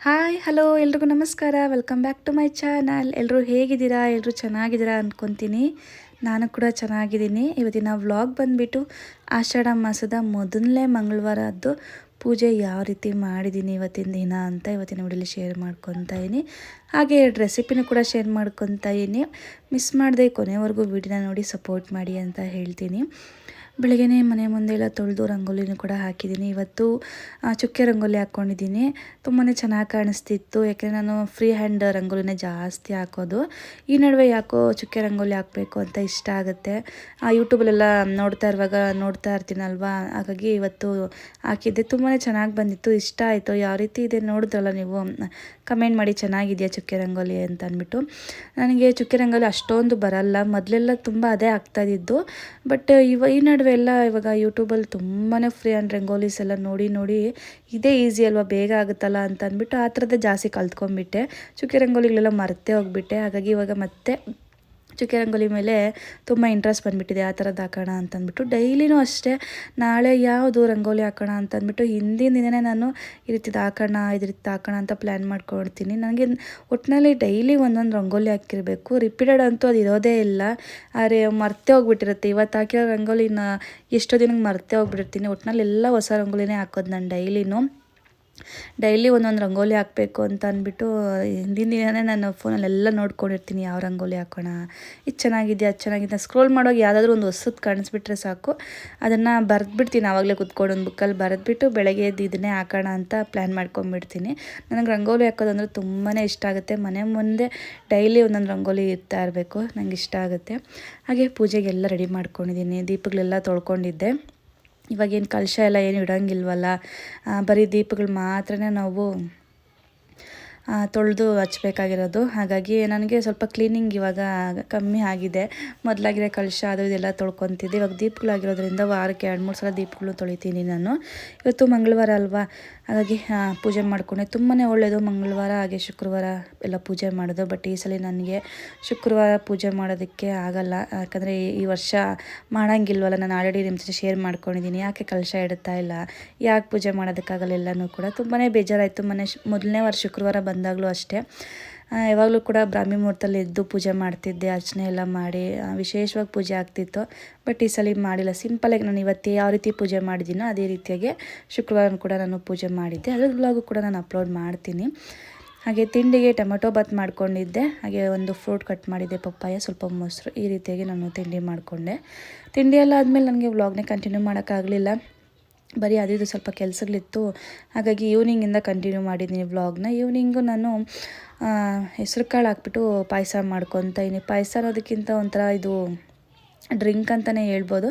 Hi, hello, ಎಲ್ರಿಗೂ ನಮಸ್ಕಾರ. Welcome back to my channel ಎಲ್ಲರೂ ಹೇಗಿದ್ದೀರಾ? ಎಲ್ಲರೂ ಚೆನ್ನಾಗಿದ್ದೀರಾ ಅಂದ್ಕೊತೀನಿ ನಾನು ಕೂಡ ಚೆನ್ನಾಗಿದ್ದೀನಿ. ಇವತ್ತಿನ ವ್ಲಾಗ್ ಬಂದುಬಿಟ್ಟು ಆಷಾಢ ಮಾಸದ ಮೊದಲನೇ ಮಂಗಳವಾರದ್ದು ಪೂಜೆ ಯಾವ ರೀತಿ ಮಾಡಿದ್ದೀನಿ ಇವತ್ತಿನ ದಿನ ಅಂತ ಇವತ್ತಿನ ವಿಡಿಯೋಲಿ ಶೇರ್ ಮಾಡ್ಕೊತಾ ಇದ್ದೀನಿ ಹಾಗೆ ಎರಡು ರೆಸಿಪಿನೂ ಕೂಡ ಶೇರ್ ಮಾಡ್ಕೊತಾ ಇದ್ದೀನಿ ಮಿಸ್ ಮಾಡದೆ ಕೊನೆವರೆಗೂ ವಿಡಿಯೋನ ನೋಡಿ ಸಪೋರ್ಟ್ ಮಾಡಿ ಅಂತ ಹೇಳ್ತೀನಿ. ಬೆಳಗ್ಗೆನೇ ಮನೆ ಮುಂದೆ ಎಲ್ಲ ತೊಳೆದು ರಂಗೋಲಿನೂ ಕೂಡ ಹಾಕಿದ್ದೀನಿ. ಇವತ್ತು ಚುಕ್ಕೆ ರಂಗೋಲಿ ಹಾಕ್ಕೊಂಡಿದ್ದೀನಿ. ತುಂಬಾ ಚೆನ್ನಾಗಿ ಕಾಣಿಸ್ತಿತ್ತು. ಯಾಕೆಂದರೆ ನಾನು ಫ್ರೀ ಹ್ಯಾಂಡ್ ರಂಗೋಲಿನೇ ಜಾಸ್ತಿ ಹಾಕೋದು. ಈ ನಡುವೆ ಯಾಕೋ ಚುಕ್ಕೆ ರಂಗೋಲಿ ಹಾಕಬೇಕು ಅಂತ ಇಷ್ಟ ಆಗುತ್ತೆ. ಆ ಯೂಟ್ಯೂಬಲ್ಲೆಲ್ಲ ನೋಡ್ತಾ ಇರುವಾಗ ನೋಡ್ತಾ ಇರ್ತೀನಲ್ವಾ? ಹಾಗಾಗಿ ಇವತ್ತು ಹಾಕಿದ್ದೆ. ತುಂಬಾ ಚೆನ್ನಾಗಿ ಬಂದಿತ್ತು. ಇಷ್ಟ ಆಯಿತು. ಯಾವ ರೀತಿ ಇದೆ ನೋಡಿದ್ರಲ್ಲ ನೀವು? ಕಮೆಂಟ್ ಮಾಡಿ ಚೆನ್ನಾಗಿದೆಯಾ ಚುಕ್ಕೆ ರಂಗೋಲಿ ಅಂತ ಅಂದ್ಬಿಟ್ಟು. ನನಗೆ ಚುಕ್ಕೆ ರಂಗೋಲಿ ಅಷ್ಟೊಂದು ಬರಲ್ಲ. ಮೊದಲೆಲ್ಲ ತುಂಬ ಅದೇ ಆಗ್ತಾಯಿದ್ದು ಬಟ್, ಇವ, ಈ ನಡುವೆ ಎಲ್ಲ ಇವಾಗ ಯೂಟ್ಯೂಬಲ್ಲಿ ತುಂಬಾ ಫ್ರೀ ಆ್ಯಂಡ್ ರಂಗೋಲೀಸ್ ಎಲ್ಲ ನೋಡಿ ನೋಡಿ ಇದೇ ಈಸಿ ಅಲ್ವಾ, ಬೇಗ ಆಗುತ್ತಲ್ಲ ಅಂತ ಅಂದ್ಬಿಟ್ಟು ಆ ಥರದ್ದೇ ಜಾಸ್ತಿ ಕಲ್ತ್ಕೊಂಡ್ಬಿಟ್ಟೆ. ಚುಕ್ಕಿ ರಂಗೋಲಿಗಳೆಲ್ಲ ಮರೆತೇ ಹೋಗ್ಬಿಟ್ಟೆ. ಹಾಗಾಗಿ ಇವಾಗ ಮತ್ತೆ ಚುಕ್ಕೆ ರಂಗೋಲಿ ಮೇಲೆ ತುಂಬ ಇಂಟ್ರೆಸ್ಟ್ ಬಂದುಬಿಟ್ಟಿದೆ, ಆ ಥರದ್ದು ಹಾಕೋಣ ಅಂತಂದ್ಬಿಟ್ಟು ಡೈಲಿನೂ ಅಷ್ಟೇ, ನಾಳೆ ಯಾವುದು ರಂಗೋಲಿ ಹಾಕೋಣ ಅಂತಂದ್ಬಿಟ್ಟು ಹಿಂದಿನ ದಿನನೇ ನಾನು ಈ ರೀತಿದು ಹಾಕೋಣ ರೀತಿ ಹಾಕೋಣ ಅಂತ ಪ್ಲ್ಯಾನ್ ಮಾಡ್ಕೊಳ್ತೀನಿ. ನನಗೆ ಒಟ್ಟಿನಲ್ಲಿ ಡೈಲಿ ಒಂದೊಂದು ರಂಗೋಲಿ ಹಾಕಿರಬೇಕು. ರಿಪೀಟೆಡ್ ಅಂತೂ ಅದು ಇರೋದೇ ಇಲ್ಲ. ಆದರೆ ಮರ್ತೇ ಹೋಗ್ಬಿಟ್ಟಿರುತ್ತೆ. ಇವತ್ತು ಹಾಕಿರೋ ರಂಗೋಲಿನ ಎಷ್ಟೋ ದಿನಕ್ಕೆ ಮರ್ತೇ ಹೋಗ್ಬಿಟ್ಟಿರ್ತೀನಿ. ಒಟ್ಟಿನಲ್ಲಿ ಎಲ್ಲ ಹೊಸ ರಂಗೋಲಿನೇ ಹಾಕೋದು ನಾನು ಡೈಲಿನೂ. ಡೈಲಿ ಒಂದೊಂದು ರಂಗೋಲಿ ಹಾಕಬೇಕು ಅಂತ ಅಂದ್ಬಿಟ್ಟು, ಹಿಂದಿನ ದಿನವೇ ನಾನು ಫೋನಲ್ಲೆಲ್ಲ ನೋಡ್ಕೊಂಡಿರ್ತೀನಿ, ಯಾವ ರಂಗೋಲಿ ಹಾಕೋಣ, ಇದು ಚೆನ್ನಾಗಿದೆ ಅದು ಚೆನ್ನಾಗಿದೆ ಸ್ಕ್ರೋಲ್ ಮಾಡೋವಾಗ ಯಾವುದಾದ್ರೂ ಒಂದು ಹೊಸದು ಕಾಣಿಸ್ಬಿಟ್ರೆ ಸಾಕು. ಅದನ್ನು ಬರೆದ್ಬಿಡ್ತೀನಿ, ಆವಾಗಲೇ ಕುತ್ಕೊಂಡು ಒಂದು ಬುಕ್ಕಲ್ಲಿ ಬರೆದ್ಬಿಟ್ಟು ಬೆಳಗ್ಗೆ ಎದ್ದು ಇದನ್ನೇ ಹಾಕೋಣ ಅಂತ ಪ್ಲ್ಯಾನ್ ಮಾಡ್ಕೊಂಬಿಡ್ತೀನಿ ನನಗೆ ರಂಗೋಲಿ ಹಾಕೋದಂದ್ರೆ ತುಂಬಾ ಇಷ್ಟ ಆಗುತ್ತೆ. ಮನೆ ಮುಂದೆ ಡೈಲಿ ಒಂದೊಂದು ರಂಗೋಲಿ ಇರ್ತಾ ಇರಬೇಕು ನನಗೆ ಇಷ್ಟ ಆಗುತ್ತೆ. ಹಾಗೆ ಪೂಜೆಗೆಲ್ಲ ರೆಡಿ ಮಾಡ್ಕೊಂಡಿದ್ದೀನಿ ದೀಪಗಳೆಲ್ಲ ತೊಳ್ಕೊಂಡಿದ್ದೆ. ಇವಾಗೇನು ಕಲಶ ಎಲ್ಲ ಏನು ಇಡೋಂಗಿಲ್ವಲ್ಲ ಬರೀ ದೀಪಗಳು ಮಾತ್ರನೇ ನಾವು ತೊಳೆದು ಹಚ್ಬೇಕಾಗಿರೋದು. ಹಾಗಾಗಿ ನನಗೆ ಸ್ವಲ್ಪ ಕ್ಲೀನಿಂಗ್ ಇವಾಗ ಕಮ್ಮಿ ಆಗಿದೆ. ಮೊದಲಾಗಿರೋ ಕಳಶ ಅದು ಇದೆಲ್ಲ ತೊಳ್ಕೊತಿದ್ದೆ. ಇವಾಗ ದೀಪಗಳಾಗಿರೋದ್ರಿಂದ ವಾರಕ್ಕೆ ಎರಡು, ಮೂರು ಸಲ ದೀಪಗಳು ತೊಳಿತೀನಿ ನಾನು. ಇವತ್ತು ಮಂಗಳವಾರ ಅಲ್ವಾ? ಹಾಗಾಗಿ ಪೂಜೆ ಮಾಡಿಕೊಂಡೆ. ತುಂಬಾ ಒಳ್ಳೆಯದು ಮಂಗಳವಾರ, ಹಾಗೆ ಶುಕ್ರವಾರ ಎಲ್ಲ ಪೂಜೆ ಮಾಡೋದು. ಬಟ್ ಈ ಸಲ ನನಗೆ ಶುಕ್ರವಾರ ಪೂಜೆ ಮಾಡೋದಕ್ಕೆ ಆಗಲ್ಲ. ಯಾಕಂದರೆ ಈ ವರ್ಷ ಮಾಡೋಂಗಿಲ್ವಲ್ಲ. ನಾನು ಆಲ್ರೆಡಿ ನಿಮ್ಮ ಜೊತೆ ಶೇರ್ ಮಾಡ್ಕೊಂಡಿದ್ದೀನಿ. ಯಾಕೆ ಕಲಶ ಇಡ್ತಾ ಇಲ್ಲ? ಯಾಕೆ ಪೂಜೆ ಮಾಡೋದಕ್ಕಾಗಲ್ಲ? ಎಲ್ಲನೂ ಕೂಡ ತುಂಬಾ ಬೇಜಾರಾಯಿತು. ಮನೆ ಮೊದಲನೇ ವಾರ ಶುಕ್ರವಾರ ಬಂದಾಗಲೂ ಅಷ್ಟೇ. ಯಾವಾಗಲೂ ಕೂಡ ಬ್ರಾಹ್ಮಿ ಮುಹೂರ್ತಲ್ಲಿ ಎದ್ದು ಪೂಜೆ ಮಾಡ್ತಿದ್ದೆ, ಅರ್ಚನೆ ಎಲ್ಲ ಮಾಡಿ ವಿಶೇಷವಾಗಿ ಪೂಜೆ ಆಗ್ತಿತ್ತು. ಬಟ್ ಈ ಸಲ ಮಾಡಿಲ್ಲ. ಸಿಂಪಲಾಗಿ ನಾನು ಇವತ್ತು ಯಾವ ರೀತಿ ಪೂಜೆ ಮಾಡಿದ್ದೀನೋ ಅದೇ ರೀತಿಯಾಗಿ ಶುಕ್ರವಾರ ಕೂಡ ನಾನು ಪೂಜೆ ಮಾಡಿದ್ದೆ. ಅದ್ರ ಬ್ಲಾಗು ಕೂಡ ನಾನು ಅಪ್ಲೋಡ್ ಮಾಡ್ತೀನಿ. ಹಾಗೆ ತಿಂಡಿಗೆ ಟೊಮೆಟೊ ಬಾತ್ ಮಾಡ್ಕೊಂಡಿದ್ದೆ. ಹಾಗೆ ಒಂದು ಫ್ರೂಟ್ ಕಟ್ ಮಾಡಿದ್ದೆ, ಪಪ್ಪಾಯ, ಸ್ವಲ್ಪ ಮೊಸರು, ಈ ರೀತಿಯಾಗಿ ನಾನು ತಿಂಡಿ ಮಾಡಿಕೊಂಡೆ. ತಿಂಡಿ ಎಲ್ಲ ಆದಮೇಲೆ ನನಗೆ ವ್ಲಾಗ್ನೇ ಕಂಟಿನ್ಯೂ ಮಾಡೋಕ್ಕಾಗಲಿಲ್ಲ. ಬರೀ ಅದಿದು ಸ್ವಲ್ಪ ಕೆಲಸಗಳಿತ್ತು. ಹಾಗಾಗಿ ಈವ್ನಿಂಗಿಂದ ಕಂಟಿನ್ಯೂ ಮಾಡಿದ್ದೀನಿ ವ್ಲಾಗ್ನ ಈವ್ನಿಂಗು ನಾನು ಹೆಸರು ಕಾಳು ಹಾಕ್ಬಿಟ್ಟು ಪಾಯಸ ಮಾಡ್ಕೊತ ಇದ್ದೀನಿ ಪಾಯಸ ಅನ್ನೋದಕ್ಕಿಂತ ಒಂಥರ ಇದು, ಡ್ರಿಂಕ್ ಅಂತಲೇ ಹೇಳ್ಬೋದು.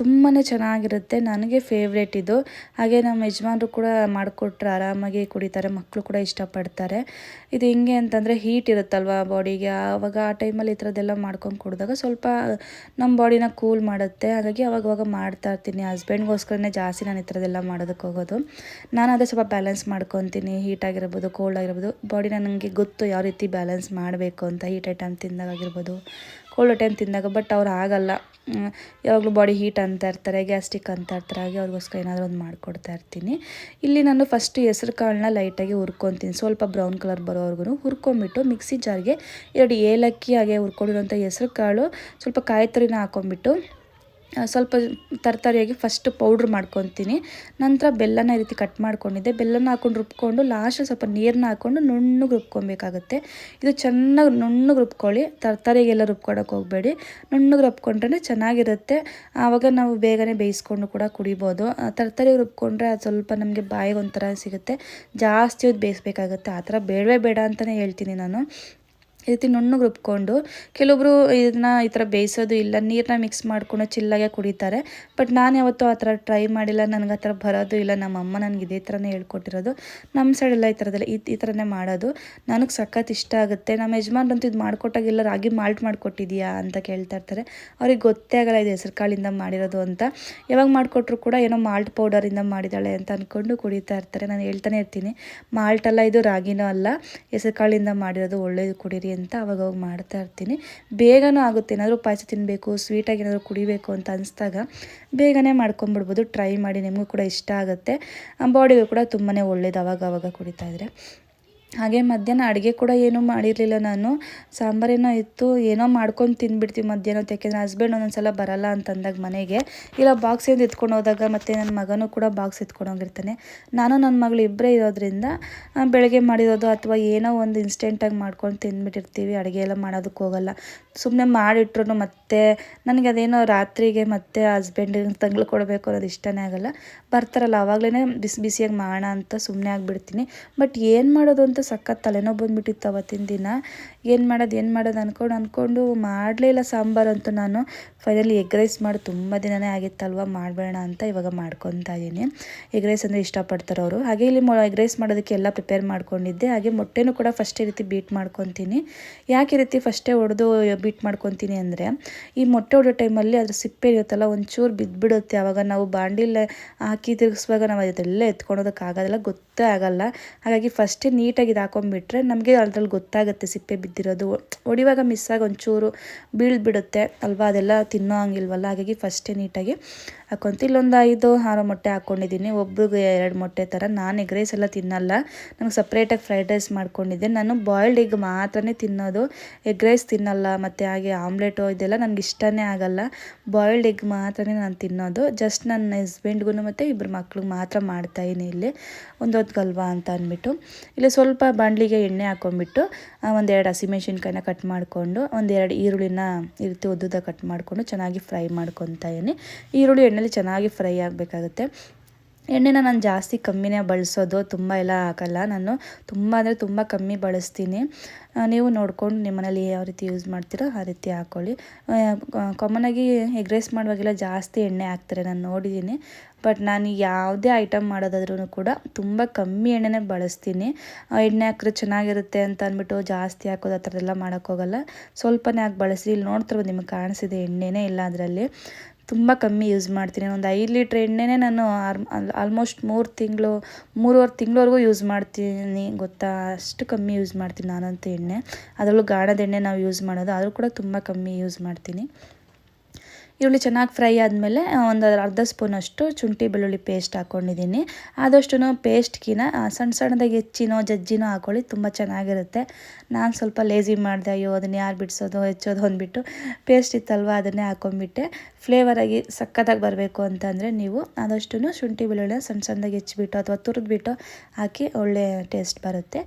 ತುಂಬಾ ಚೆನ್ನಾಗಿರುತ್ತೆ. ನನಗೆ ಫೇವ್ರೇಟ್ ಇದು. ಹಾಗೆ ನಮ್ಮ ಯಜಮಾನರು ಕೂಡ ಮಾಡಿಕೊಟ್ರೆ ಆರಾಮಾಗಿ ಕುಡಿತಾರೆ ಮಕ್ಕಳು ಕೂಡ ಇಷ್ಟಪಡ್ತಾರೆ. ಇದು ಹೆಂಗೆ ಅಂತಂದರೆ ಹೀಟ್ ಇರುತ್ತಲ್ವ ಬಾಡಿಗೆ ಆವಾಗ ಆ ಟೈಮಲ್ಲಿ ಈ ಥರದ್ದೆಲ್ಲ ಮಾಡ್ಕೊಂಡು ಕುಡಿದಾಗ ಸ್ವಲ್ಪ ನಮ್ಮ ಬಾಡಿನ ಕೂಲ್ ಮಾಡುತ್ತೆ. ಹಾಗಾಗಿ ಅವಾಗವಾಗ ಮಾಡ್ತಾ ಇರ್ತೀನಿ. ಹಸ್ಬೆಂಡ್ಗೋಸ್ಕರನೇ ಜಾಸ್ತಿ ನಾನು ಈ ಥರದ್ದೆಲ್ಲ ಮಾಡೋದಕ್ಕೆ ಹೋಗೋದು. ನಾನು ಅದೇ ಸ್ವಲ್ಪ ಬ್ಯಾಲೆನ್ಸ್ ಮಾಡ್ಕೊತೀನಿ. ಹೀಟ್ ಆಗಿರ್ಬೋದು ಕೋಲ್ಡ್ ಆಗಿರ್ಬೋದು. ಬಾಡಿನ ನನಗೆ ಗೊತ್ತು ಯಾವ ರೀತಿ ಬ್ಯಾಲೆನ್ಸ್ ಮಾಡಬೇಕು ಅಂತ ಹೀಟ್ ಐಟಮ್ ತಿಂದಾಗಿರ್ಬೋದು ಕೋಲ್ಡ್ ಟೈಮ್ ತಿಂದಾಗ, ಬಟ್ ಅವ್ರು ಆಗಲ್ಲ. ಯಾವಾಗಲೂ ಬಾಡಿ ಹೀಟ್ ಅಂತ ಇರ್ತಾರೆ ಗ್ಯಾಸ್ಟಿಕ್ ಅಂತ ಇರ್ತಾರೆ, ಹಾಗೆ ಅವ್ರಿಗೋಸ್ಕರ ಏನಾದರೂ ಒಂದು ಮಾಡಿಕೊಡ್ತಾ ಇರ್ತೀನಿ. ಇಲ್ಲಿ ನಾನು ಫಸ್ಟ್ ಹೆಸ್ರು ಕಾಳನ್ನ ಲೈಟಾಗಿ ಹುರ್ಕೊತೀನಿ. ಸ್ವಲ್ಪ ಬ್ರೌನ್ ಕಲರ್ ಬರೋವರೆಗೂ ಹುರ್ಕೊಂಬಿಟ್ಟು ಮಿಕ್ಸಿ ಜಾರ್ಗೆ ಎರಡು ಏಲಕ್ಕಿ ಹಾಗೆ ಹುರ್ಕೊಂಡಿರೋಂಥ ಹೆಸ್ರು ಕಾಳು ಸ್ವಲ್ಪ ಕಾಯಿ ತುರಿನ ಹಾಕೊಂಬಿಟ್ಟು ಸ್ವಲ್ಪ ತರಕಾರಿಯಾಗಿ ಫಸ್ಟ್ ಪೌಡ್ರ್ ಮಾಡ್ಕೊತೀನಿ. ನಂತರ ಬೆಲ್ಲನ ಈ ರೀತಿ ಕಟ್ ಮಾಡ್ಕೊಂಡಿದ್ದೆ. ಬೆಲ್ಲನ ಹಾಕೊಂಡು ರುಬ್ಕೊಂಡು ಲಾಸ್ಟ್ ಸ್ವಲ್ಪ ನೀರನ್ನ ಹಾಕ್ಕೊಂಡು ನುಣ್ಣಗೆ ರುಬ್ಕೊಬೇಕಾಗುತ್ತೆ. ಇದು ಚೆನ್ನಾಗಿ ನುಣ್ಣಗೆ ರುಬ್ಕೊಳ್ಳಿ. ತರಕಾರಿಗೆಲ್ಲ ರುಬ್ಕೊಳಕ್ಕೆ ಹೋಗಬೇಡಿ. ನುಣ್ಣಗೆ ರುಬ್ಕೊಂಡ್ರೆ ಚೆನ್ನಾಗಿರುತ್ತೆ. ಆವಾಗ ನಾವು ಬೇಗನೆ ಬೇಯಿಸ್ಕೊಂಡು ಕೂಡ ಕುಡಿಬೋದು. ತರಕಾರಿ ರುಬ್ಕೊಂಡ್ರೆ ಅದು ಸ್ವಲ್ಪ ನಮಗೆ ಬಾಯಿಗೆ ಒಂಥರ ಸಿಗುತ್ತೆ. ಜಾಸ್ತಿ ಹೊತ್ತು ಬೇಯಿಸ್ಬೇಕಾಗುತ್ತೆ. ಆ ಥರ ಬೇಡವೇ ಬೇಡ ಅಂತಲೇ ಹೇಳ್ತೀನಿ ನಾನು. ಈ ರೀತಿ ನುಣ್ಣಗೆ ರುಬ್ಕೊಂಡು ಕೆಲವೊಬ್ಬರು ಇದನ್ನ ಈ ಥರ ಬೇಯಿಸೋದು ಇಲ್ಲ ನೀರನ್ನ ಮಿಕ್ಸ್ ಮಾಡ್ಕೊಂಡು ಚಿಲ್ಲಾಗೆ ಕುಡಿತಾರೆ. ಬಟ್ ನಾನು ಯಾವತ್ತೂ ಆ ಥರ ಟ್ರೈ ಮಾಡಿಲ್ಲ, ನನಗೆ ಆ ಥರ ಬರೋದು ಇಲ್ಲ. ನಮ್ಮ ಅಮ್ಮ ನನಗೆ ಇದೇ ಥರನೇ ಹೇಳ್ಕೊಟ್ಟಿರೋದು. ನಮ್ಮ ಸೈಡೆಲ್ಲ ಈ ಥರದಲ್ಲ ಈ ಈ ಥರನೇ ಮಾಡೋದು. ನನಗೆ ಸಖತ್ ಇಷ್ಟ ಆಗುತ್ತೆ. ನಮ್ಮ ಯಜಮಾನ್ರಂತೂ ಇದು ಮಾಡಿಕೊಟ್ಟಾಗೆಲ್ಲ ರಾಗಿ ಮಾಲ್ಟ್ ಮಾಡಿಕೊಟ್ಟಿದ್ಯಾ ಅಂತ ಕೇಳ್ತಾ ಇರ್ತಾರೆ. ಅವ್ರಿಗೆ ಗೊತ್ತೇ ಆಗಲ್ಲ ಇದು ಹೆಸರು ಕಾಳಿಂದ ಮಾಡಿರೋದು ಅಂತ. ಯಾವಾಗ ಮಾಡಿಕೊಟ್ರು ಕೂಡ ಏನೋ ಮಾಲ್ಟ್ ಪೌಡರಿಂದ ಮಾಡಿದ್ದಾಳೆ ಅಂತ ಅಂದ್ಕೊಂಡು ಕುಡಿತಾ ಇರ್ತಾರೆ. ನಾನು ಹೇಳ್ತಾನೆ ಇರ್ತೀನಿ. ಮಾಲ್ಟ್ ಅಲ್ಲ, ಇದು ರಾಗಿನೂ ಅಲ್ಲ. ಹೆಸರು ಕಾಳಿಂದ ಮಾಡಿರೋದು ಒಳ್ಳೆಯದು ಕುಡೀರಿ ಅಂತ ಅವಾಗ ಮಾಡ್ತಾ ಇರ್ತೀನಿ. ಬೇಗನೂ ಆಗುತ್ತೆ. ಏನಾದರೂ ಪಾಯಸ ತಿನ್ನಬೇಕು ಸ್ವೀಟಾಗಿ ಏನಾದರೂ ಕುಡಿಬೇಕು ಅಂತ ಅನಿಸ್ದಾಗ ಬೇಗನೆ ಮಾಡ್ಕೊಂಬಿಡ್ಬೋದು. ಟ್ರೈ ಮಾಡಿ ನಿಮಗೂ ಕೂಡ ಇಷ್ಟ ಆಗುತ್ತೆ. ಬಾಡಿಗೂ ಕೂಡ ತುಂಬಾ ಒಳ್ಳೇದು ಅವಾಗ ಅವಾಗ ಕುಡಿತಾ ಇದ್ರೆ. ಹಾಗೆ ಮಧ್ಯಾಹ್ನ ಅಡುಗೆ ಕೂಡ ಏನೂ ಮಾಡಿರಲಿಲ್ಲ ನಾನು. ಸಾಂಬಾರೇನೋ ಇತ್ತು, ಏನೋ ಮಾಡ್ಕೊಂಡು ತಿಂದ್ಬಿಡ್ತೀವಿ ಮಧ್ಯಾಹ್ನ ಯಾಕೆಂದರೆ ಹಸ್ಬೆಂಡ್ ಒಂದೊಂದು ಸಲ ಬರಲ್ಲ ಅಂತಂದಾಗ ಮನೆಗೆ. ಇಲ್ಲ ಬಾಕ್ಸಿಂದ ಎತ್ಕೊಂಡು ಹೋದಾಗ ಮತ್ತು ನನ್ನ ಮಗನೂ ಕೂಡ ಬಾಕ್ಸ್ ಎತ್ಕೊಂಡು ಹೋಗಿರ್ತಾನೆ. ನಾನು ನನ್ನ ಮಗಳು ಇಬ್ಬರೇ ಇರೋದ್ರಿಂದ ಬೆಳಗ್ಗೆ ಮಾಡಿರೋದು ಅಥವಾ ಏನೋ ಒಂದು ಇನ್ಸ್ಟೆಂಟಾಗಿ ಮಾಡ್ಕೊಂಡು ತಿಂದ್ಬಿಟ್ಟಿರ್ತೀವಿ. ಅಡುಗೆ ಎಲ್ಲ ಮಾಡೋದಕ್ಕೆ ಹೋಗಲ್ಲ. ಸುಮ್ಮನೆ ಮಾಡಿಟ್ರು ಮತ್ತೆ ನನಗೆ ಅದೇನೋ ರಾತ್ರಿಗೆ ಮತ್ತೆ ಹಸ್ಬೆಂಡಿಗೆ ತಂಗ್ಳು ಕೊಡಬೇಕು ಅನ್ನೋದು ಇಷ್ಟನೇ ಆಗಲ್ಲ. ಬರ್ತಾರಲ್ಲ ಆವಾಗಲೇ ಬಿಸಿ ಬಿಸಿಯಾಗಿ ಮಾಡೋಣ ಅಂತ ಸುಮ್ಮನೆ ಆಗಿಬಿಡ್ತೀನಿ. ಬಟ್ ಏನು ಮಾಡೋದು ಅಂತ ಸಖತ್ ತಲೆನೋವು ಬಂದ್ಬಿಟ್ಟಿತ್ತು ಅವತ್ತಿನ ದಿನ. ಏನು ಮಾಡೋದು ಏನು ಮಾಡೋದು ಅಂದ್ಕೊಂಡು ಅಂದ್ಕೊಂಡು ಮಾಡಲೇ ಇಲ್ಲ ಸಾಂಬಾರು ಅಂತೂ ನಾನು. ಫೈನಲಿ ಎಗ್ ರೈಸ್ ಮಾಡಿ ತುಂಬ ದಿನನೇ ಆಗಿತ್ತಲ್ವ, ಮಾಡಬೇಡ ಅಂತ ಇವಾಗ ಮಾಡ್ಕೊತಾ ಇದ್ದೀನಿ ಎಗ್ ರೈಸ್ ಅಂದರೆ ಇಷ್ಟಪಡ್ತಾರೆ ಅವರು. ಹಾಗೆ ಇಲ್ಲಿ ಎಗ್ ರೈಸ್ ಮಾಡೋದಕ್ಕೆ ಎಲ್ಲ ಪ್ರಿಪೇರ್ ಮಾಡ್ಕೊಂಡಿದ್ದೆ. ಹಾಗೆ ಮೊಟ್ಟೆನೂ ಕೂಡ ಫಸ್ಟ್ ಈ ರೀತಿ ಬೀಟ್ ಮಾಡ್ಕೊತೀನಿ. ಯಾಕೆ ರೀತಿ ಫಸ್ಟೇ ಹೊಡೆದು ಬೀಟ್ ಮಾಡ್ಕೊತೀನಿ ಅಂದರೆ, ಈ ಮೊಟ್ಟೆ ಹೊಡೋ ಟೈಮಲ್ಲಿ ಅದ್ರ ಸಿಪ್ಪೆ ಇರುತ್ತಲ್ಲ ಒಂಚೂರು ಬಿದ್ದುಬಿಡುತ್ತೆ ಆವಾಗ ನಾವು ಬಾಂಡಿಲೆ ಹಾಕಿ ತಿರುಗಿಸುವಾಗ ನಾವು ಅದೆಲ್ಲ ಎತ್ಕೊಳೋದಕ್ಕಾಗೋದಿಲ್ಲ ಗೊತ್ತೇ ಆಗಲ್ಲ. ಹಾಗಾಗಿ ಫಸ್ಟೇ ನೀಟಾಗಿ ಇದು ಹಾಕೊಂಡ್ಬಿಟ್ರೆ ನಮಗೆ ಅದ್ರಲ್ಲಿ ಗೊತ್ತಾಗುತ್ತೆ ಸಿಪ್ಪೆ ಬಿದ್ದಿರೋದು ಹೊಡಿವಾಗ ಮಿಸ್ ಆಗಿ ಒಂಚೂರು ಬೀಳ್ಬಿಡುತ್ತೆ ಅಲ್ವಾ? ಅದೆಲ್ಲ ತಿನ್ನೋ ಹಂಗಿಲ್ವಲ್ಲ? ಹಾಗಾಗಿ ಫಸ್ಟೇ ನೀಟಾಗಿ ಹಾಕೊಂತ ಇಲ್ಲೊಂದು ಐದು, ಆರು ಮೊಟ್ಟೆ ಹಾಕ್ಕೊಂಡಿದ್ದೀನಿ ಒಬ್ರಿಗೆ ಎರಡು ಮೊಟ್ಟೆ ಥರ ನಾನು ಎಗ್ ರೈಸ್ ಎಲ್ಲ ತಿನ್ನಲ್ಲ. ನನಗೆ ಸಪ್ರೇಟಾಗಿ ಫ್ರೈಡ್ ರೈಸ್ ಮಾಡ್ಕೊಂಡಿದ್ದೆ. ನಾನು ಬಾಯ್ಲ್ಡ್ ಎಗ್ ಮಾತ್ರನೇ ತಿನ್ನೋದು. ಎಗ್ ರೈಸ್ ತಿನ್ನಲ್ಲ. ಮತ್ತು ಹಾಗೆ ಆಮ್ಲೆಟು ಇದೆಲ್ಲ ನನಗೆ ಇಷ್ಟನೇ ಆಗಲ್ಲ. ಬಾಯ್ಲ್ಡ್ ಎಗ್ ಮಾತ್ರನೇ ನಾನು ತಿನ್ನೋದು. ಜಸ್ಟ್ ನನ್ನ ಹಸ್ಬೆಂಡ್ಗೂ ಮತ್ತು ಇಬ್ಬರು ಮಕ್ಳಿಗೆ ಮಾತ್ರ ಮಾಡ್ತಾಯಿದ್ದೀನಿ ಇಲ್ಲಿ. ಒಂದು ಹೊತ್ಗಲ್ವಾ ಅಂತ ಅಂದ್ಬಿಟ್ಟು ಇಲ್ಲಿ ಸ್ವಲ್ಪ ಬಾಣಲಿಗೆ ಎಣ್ಣೆ ಹಾಕೊಂಡ್ಬಿಟ್ಟು ಒಂದೆರಡು ಹಸಿಮೆಣ್ಸಿನ್ಕಾಯಿನ ಕಟ್ ಮಾಡಿಕೊಂಡು ಒಂದೆರಡು ಈರುಳ್ಳಿನ ಈ ರೀತಿ ಉದ್ದುದ ಕಟ್ ಮಾಡಿಕೊಂಡು ಚೆನ್ನಾಗಿ ಫ್ರೈ ಮಾಡ್ಕೊತಾ ಇದೀನಿ ಈರುಳ್ಳಿ ಎಣ್ಣೆಲಿ ಚೆನ್ನಾಗಿ ಫ್ರೈ ಆಗಬೇಕಾಗುತ್ತೆ. ಎಣ್ಣೆನ ನಾನು ಜಾಸ್ತಿ ಕಮ್ಮಿನೇ ಬಳಸೋದು, ತುಂಬ ಎಲ್ಲ ಹಾಕಲ್ಲ ನಾನು. ತುಂಬ ಅಂದರೆ ತುಂಬ ಕಮ್ಮಿ ಬಳಸ್ತೀನಿ. ನೀವು ನೋಡ್ಕೊಂಡು ನಿಮ್ಮ ಮನೇಲಿ ಯಾವ ರೀತಿ ಯೂಸ್ ಮಾಡ್ತೀರೋ ಆ ರೀತಿ ಹಾಕ್ಕೊಳ್ಳಿ ಕಾಮನಾಗಿ ಎಗ್ ರೈಸ್ ಮಾಡುವಾಗೆಲ್ಲ ಜಾಸ್ತಿ ಎಣ್ಣೆ ಹಾಕ್ತಾರೆ, ನಾನು ನೋಡಿದ್ದೀನಿ ಬಟ್ ನಾನು ಯಾವುದೇ ಐಟಮ್ ಮಾಡೋದಾದ್ರೂ ಕೂಡ ತುಂಬ ಕಮ್ಮಿ ಎಣ್ಣೆನೇ ಬಳಸ್ತೀನಿ. ಎಣ್ಣೆ ಹಾಕಿದ್ರೆ ಚೆನ್ನಾಗಿರುತ್ತೆ ಅಂತ ಅಂದ್ಬಿಟ್ಟು ಜಾಸ್ತಿ ಹಾಕೋದು ಆ ಥರ ಎಲ್ಲ ಮಾಡೋಕ್ಕೋಗಲ್ಲ. ಸ್ವಲ್ಪನೇ ಹಾಕಿ ಬಳಸಿ ಇಲ್ಲಿ ನೋಡ್ತಿರ್ಬೋದು ನಿಮಗೆ ಕಾಣಿಸಿದೆ ಎಣ್ಣೆನೇ ಇಲ್ಲ ಅದರಲ್ಲಿ. ತುಂಬ ಕಮ್ಮಿ ಯೂಸ್ ಮಾಡ್ತೀನಿ. ಒಂದು ಐದು ಲೀಟ್ರ್ ಎಣ್ಣೆನೇ ನಾನು ಆಲ್ಮೋಸ್ಟ್ ಮೂರು ತಿಂಗಳು, ಮೂರುವರೆ ತಿಂಗಳವರೆಗೂ ಯೂಸ್ ಮಾಡ್ತೀನಿ ಗೊತ್ತಾ? ಅಷ್ಟು ಕಮ್ಮಿ ಯೂಸ್ ಮಾಡ್ತೀನಿ ನಾನಂತೂ ಎಣ್ಣೆ. ಅದರಲ್ಲೂ ಗಾಣದ ಎಣ್ಣೆ ನಾವು ಯೂಸ್ ಮಾಡೋದು. ಆದರೂ ಕೂಡ ತುಂಬ ಕಮ್ಮಿ ಯೂಸ್ ಮಾಡ್ತೀನಿ. ಈರುಳ್ಳಿ ಚೆನ್ನಾಗಿ ಫ್ರೈ ಆದಮೇಲೆ ಒಂದು ಅರ್ಧ ಸ್ಪೂನಷ್ಟು ಶುಂಠಿ ಬೆಳ್ಳುಳ್ಳಿ ಪೇಸ್ಟ್ ಹಾಕ್ಕೊಂಡಿದ್ದೀನಿ ಆದಷ್ಟು ಪೇಸ್ಟ್ಗಿನ ಸಣ್ಣ ಸಣ್ಣದಾಗಿ ಹೆಚ್ಚಿನೋ ಜಜ್ಜಿನೋ ಹಾಕ್ಕೊಳ್ಳಿ ತುಂಬ ಚೆನ್ನಾಗಿರುತ್ತೆ. ನಾನು ಸ್ವಲ್ಪ ಲೇಸಿ ಮಾಡಿದೆ, ಅಯ್ಯೋ, ಅದನ್ನ ಯಾರು ಬಿಡಿಸೋದು, ಹೆಚ್ಚೋದು ಅಂದ್ಬಿಟ್ಟು ಪೇಸ್ಟ್ ಇತ್ತಲ್ವ, ಅದನ್ನೇ ಹಾಕೊಂಡ್ಬಿಟ್ಟೆ. ಫ್ಲೇವರಾಗಿ ಸಕ್ಕತ್ತಾಗಿ ಬರಬೇಕು ಅಂತಂದರೆ ನೀವು ಆದಷ್ಟು ಶುಂಠಿ ಬೆಳ್ಳುಳ್ಳಿ ಸಣ್ಣ ಸಣ್ಣದಾಗಿ ಹೆಚ್ಚಿಬಿಟ್ಟು ಅಥವಾ ತುರಿದ್ಬಿಟ್ಟು ಹಾಕಿ ಒಳ್ಳೆ ಟೇಸ್ಟ್ ಬರುತ್ತೆ.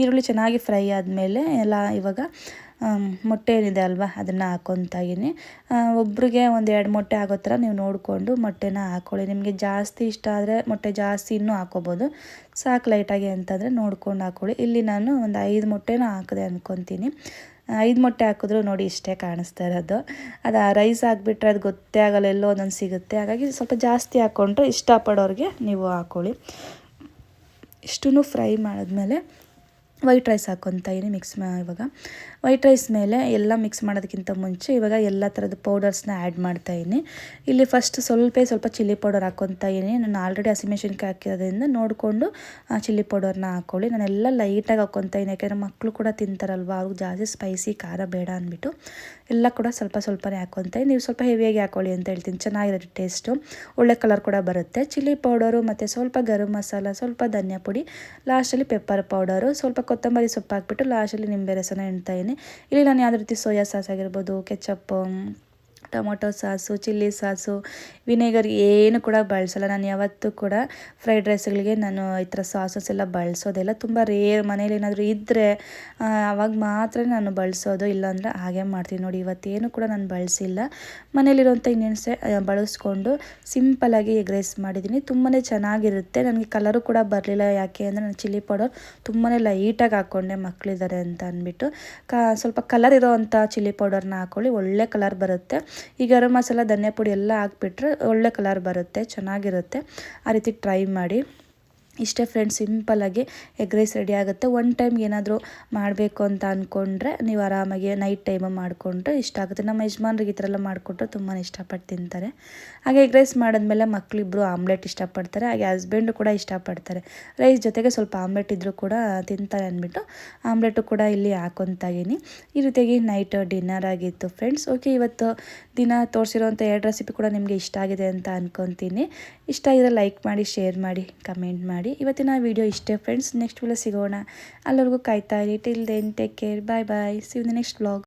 ಈರುಳ್ಳಿ ಚೆನ್ನಾಗಿ ಫ್ರೈ ಆದಮೇಲೆ, ಎಲ್ಲ ಇವಾಗ ಮೊಟ್ಟೆ ಏನಿದೆ ಅಲ್ವಾ? ಅದನ್ನು ಹಾಕ್ಕೊತಾ ಒಬ್ರಿಗೆ ಒಂದು ಎರಡು ಮೊಟ್ಟೆ ಆಗೋ ಥರ ನೀವು ನೋಡಿಕೊಂಡು ಮೊಟ್ಟೆನ ಹಾಕ್ಕೊಳ್ಳಿ ನಿಮಗೆ ಜಾಸ್ತಿ ಇಷ್ಟ ಆದರೆ ಮೊಟ್ಟೆ ಜಾಸ್ತಿ ಇನ್ನೂ ಹಾಕ್ಕೋಬೋದು ಸಾಕು ಲೈಟಾಗಿ ಅಂತಂದರೆ ನೋಡ್ಕೊಂಡು ಹಾಕ್ಕೊಳ್ಳಿ ಇಲ್ಲಿ ನಾನು ಒಂದು ಐದು ಮೊಟ್ಟೆನೂ ಹಾಕಿದೆ ಅಂದ್ಕೊತೀನಿ ಐದು ಮೊಟ್ಟೆ ಹಾಕಿದ್ರು ನೋಡಿ ಇಷ್ಟೇ ಕಾಣಿಸ್ತಾ ಇರೋದು. ಅದು ರೈಸ್ ಹಾಕ್ಬಿಟ್ರೆ ಅದು ಗೊತ್ತೇ ಆಗಲ್ಲ, ಎಲ್ಲೋ ಒಂದೊಂದು ಸಿಗುತ್ತೆ. ಹಾಗಾಗಿ ಸ್ವಲ್ಪ ಜಾಸ್ತಿ ಹಾಕ್ಕೊಂಡ್ರೆ ಇಷ್ಟಪಡೋರಿಗೆ ನೀವು ಹಾಕ್ಕೊಳ್ಳಿ ಇಷ್ಟು ಫ್ರೈ ಮಾಡಿದ್ಮೇಲೆ ವೈಟ್ ರೈಸ್ ಹಾಕ್ಕೊತಾ ಇದೀನಿ ಮಿಕ್ಸ್ ಮಾ ಇವಾಗ. ವೈಟ್ ರೈಸ್ ಮೇಲೆ ಎಲ್ಲ ಮಿಕ್ಸ್ ಮಾಡೋದಕ್ಕಿಂತ ಮುಂಚೆ ಇವಾಗ ಎಲ್ಲ ಥರದ ಪೌಡರ್ಸ್ನ ಆ್ಯಡ್ ಮಾಡ್ತಾಯಿದ್ದೀನಿ ಇಲ್ಲಿ ಫಸ್ಟ್ ಸ್ವಲ್ಪ ಸ್ವಲ್ಪ ಚಿಲ್ಲಿ ಪೌಡರ್ ಹಾಕ್ಕೊತಾ ಇದ್ದೀನಿ ನಾನು ಆಲ್ರೆಡಿ ಹಸಿಮೆಣ್ಸಿನ್ಕಾಯಿ ಹಾಕಿರೋದ್ರಿಂದ ನೋಡಿಕೊಂಡು ಚಿಲ್ಲಿ ಪೌಡರ್ನ ಹಾಕ್ಕೊಳ್ಳಿ ನಾನೆಲ್ಲ ಲೈಟಾಗಿ ಹಾಕ್ಕೊತಾ ಇದ್ದೀನಿ ಯಾಕೆಂದರೆ ಮಕ್ಕಳು ಕೂಡ ತಿಂತಾರಲ್ವ, ಅವ್ರಿಗೆ ಜಾಸ್ತಿ ಸ್ಪೈಸಿ ಖಾರ ಬೇಡ ಅಂದ್ಬಿಟ್ಟು. ಎಲ್ಲ ಕೂಡ ಸ್ವಲ್ಪ ಸ್ವಲ್ಪನೇ ಹಾಕ್ಕೊತಾ ನೀವು ಸ್ವಲ್ಪ ಹೆವಿಯಾಗಿ ಹಾಕೊಳ್ಳಿ ಅಂತ ಹೇಳ್ತೀನಿ. ಚೆನ್ನಾಗಿರುತ್ತೆ ಟೇಸ್ಟು ಒಳ್ಳೆ ಕಲರ್ ಕೂಡ ಬರುತ್ತೆ. ಚಿಲ್ಲಿ ಪೌಡರು ಮತ್ತು ಸ್ವಲ್ಪ ಗರಂ ಮಸಾಲ, ಸ್ವಲ್ಪ ಧನಿಯಾ ಪುಡಿ ಲಾಸ್ಟಲ್ಲಿ ಪೆಪ್ಪರ್ ಪೌಡರು ಸ್ವಲ್ಪ ಕೊತ್ತಂಬರಿ ಸೊಪ್ಪು ಹಾಕ್ಬಿಟ್ಟು ಲಾಸ್ಟಲ್ಲಿ ನಿಂಬೆ ರಸನ ಇದೀನಿ. ಇಲ್ಲಿ ನಾನು ಯಾವುದೇ ರೀತಿ ಸೋಯಾ ಸಾಸ್ ಆಗಿರ್ಬೋದು ketchup tomato sauce, chilli sauce, vinegar ಏನು ಕೂಡ ಬಳಸಲ್ಲ. ನಾನು ಯಾವತ್ತೂ ಕೂಡ ಫ್ರೈಡ್ ರೈಸ್ಗಳಿಗೆ ನಾನು ಈ ಥರ ಸಾಸಸ್ ಎಲ್ಲ ಬಳಸೋದಿಲ್ಲ. ತುಂಬ ರೇರ್ ಮನೇಲಿ ಏನಾದರೂ ಇದ್ದರೆ ಆವಾಗ ಮಾತ್ರ ನಾನು ಬಳಸೋದು. ಇಲ್ಲಾಂದರೆ ಹಾಗೆ ಮಾಡ್ತೀನಿ. ನೋಡಿ, ಇವತ್ತೇನು ಕೂಡ ನಾನು ಬಳಸಿಲ್ಲ. ಮನೇಲಿರುವಂಥ ಇನ್ನೆಣ್ಸೆ ಬಳಸ್ಕೊಂಡು ಸಿಂಪಲಾಗಿ ಎಗ್ ರೈಸ್ ಮಾಡಿದ್ದೀನಿ. ತುಂಬಾ ಚೆನ್ನಾಗಿರುತ್ತೆ. ನನಗೆ ಕಲರು ಕೂಡ ಬರಲಿಲ್ಲ. ಯಾಕೆ ಅಂದರೆ ನಾನು ಚಿಲ್ಲಿ ಪೌಡರ್ ತುಂಬಾ ಲೈಟಾಗಿ ಹಾಕ್ಕೊಂಡೆ ಮಕ್ಕಳಿದ್ದಾರೆ ಅಂತ ಅಂದ್ಬಿಟ್ಟು. ಕ, ಸ್ವಲ್ಪ ಕಲರ್ ಇರೋವಂಥ ಚಿಲ್ಲಿ ಪೌಡರ್ನ ಹಾಕ್ಕೊಳ್ಳಿ ಒಳ್ಳೆ ಕಲರ್ ಬರುತ್ತೆ. ಈ ಗರಂ ಮಸಾಲ, ಧನಿಯಾ ಪುಡಿ ಎಲ್ಲ ಹಾಕ್ಬಿಟ್ರೆ ಒಳ್ಳೆ ಕಲರ್ ಬರುತ್ತೆ, ಚೆನ್ನಾಗಿರುತ್ತೆ. ಆ ರೀತಿ ಟ್ರೈ ಮಾಡಿ. ಇಷ್ಟೇ ಫ್ರೆಂಡ್ಸ್ ಸಿಂಪಲ್ಲಾಗಿ ಎಗ್ ರೈಸ್ ರೆಡಿ ಆಗುತ್ತೆ. ಒನ್ ಟೈಮ್ ಏನಾದರೂ ಮಾಡಬೇಕು ಅಂತ ಅಂದ್ಕೊಂಡ್ರೆ ನೀವು ಆರಾಮಾಗಿ ನೈಟ್ ಟೈಮು ಮಾಡಿಕೊಂಡ್ರೆ ಇಷ್ಟ ಆಗುತ್ತೆ. ನಮ್ಮ ಯಜಮಾನ್ರಿಗೆ ಈ ಥರ ಎಲ್ಲ ಮಾಡಿಕೊಟ್ರೆ ತುಂಬಾ ಇಷ್ಟಪಟ್ಟು ತಿಂತಾರೆ. ಹಾಗೆ ಎಗ್ ರೈಸ್ ಮಾಡಿದ್ಮೇಲೆ ಮಕ್ಕಳಿಬ್ರು ಆಮ್ಲೆಟ್ ಇಷ್ಟಪಡ್ತಾರೆ. ಹಾಗೆ ಹಸ್ಬೆಂಡು ಕೂಡ ಇಷ್ಟಪಡ್ತಾರೆ. ರೈಸ್ ಜೊತೆಗೆ ಸ್ವಲ್ಪ ಆಮ್ಲೆಟ್ ಇದ್ದರೂ ಕೂಡ ತಿಂತಾರೆ ಅಂದ್ಬಿಟ್ಟು ಆಮ್ಲೆಟು ಕೂಡ ಇಲ್ಲಿ ಹಾಕೊತಾಗಿನಿ ಈ ರೀತಿಯಾಗಿ ನೈಟ್ ಡಿನ್ನರ್ ಆಗಿತ್ತು ಫ್ರೆಂಡ್ಸ್ ಓಕೆ ಇವತ್ತು ದಿನ ತೋರಿಸಿರೋಂಥ ಎರಡು ರೆಸಿಪಿ ಕೂಡ ನಿಮಗೆ ಇಷ್ಟ ಆಗಿದೆ ಅಂತ ಅಂದ್ಕೊತೀನಿ ಇಷ್ಟ ಆಗಿದ್ರೆ ಲೈಕ್ ಮಾಡಿ ಶೇರ್ ಮಾಡಿ ಕಮೆಂಟ್ ಮಾಡಿ. ಮಾಡಿ. ಇವತ್ತಿನ ವಿಡಿಯೋ ಇಷ್ಟೇ ಫ್ರೆಂಡ್ಸ್ ನೆಕ್ಸ್ಟ್ ವಿಡಿಯೋ ಸಿಗೋಣ. ಅಲ್ಲಿವರೆಗೂ ಕಾಯ್ತಾ ಇರಿ. Till then take care bye bye see in the next vlog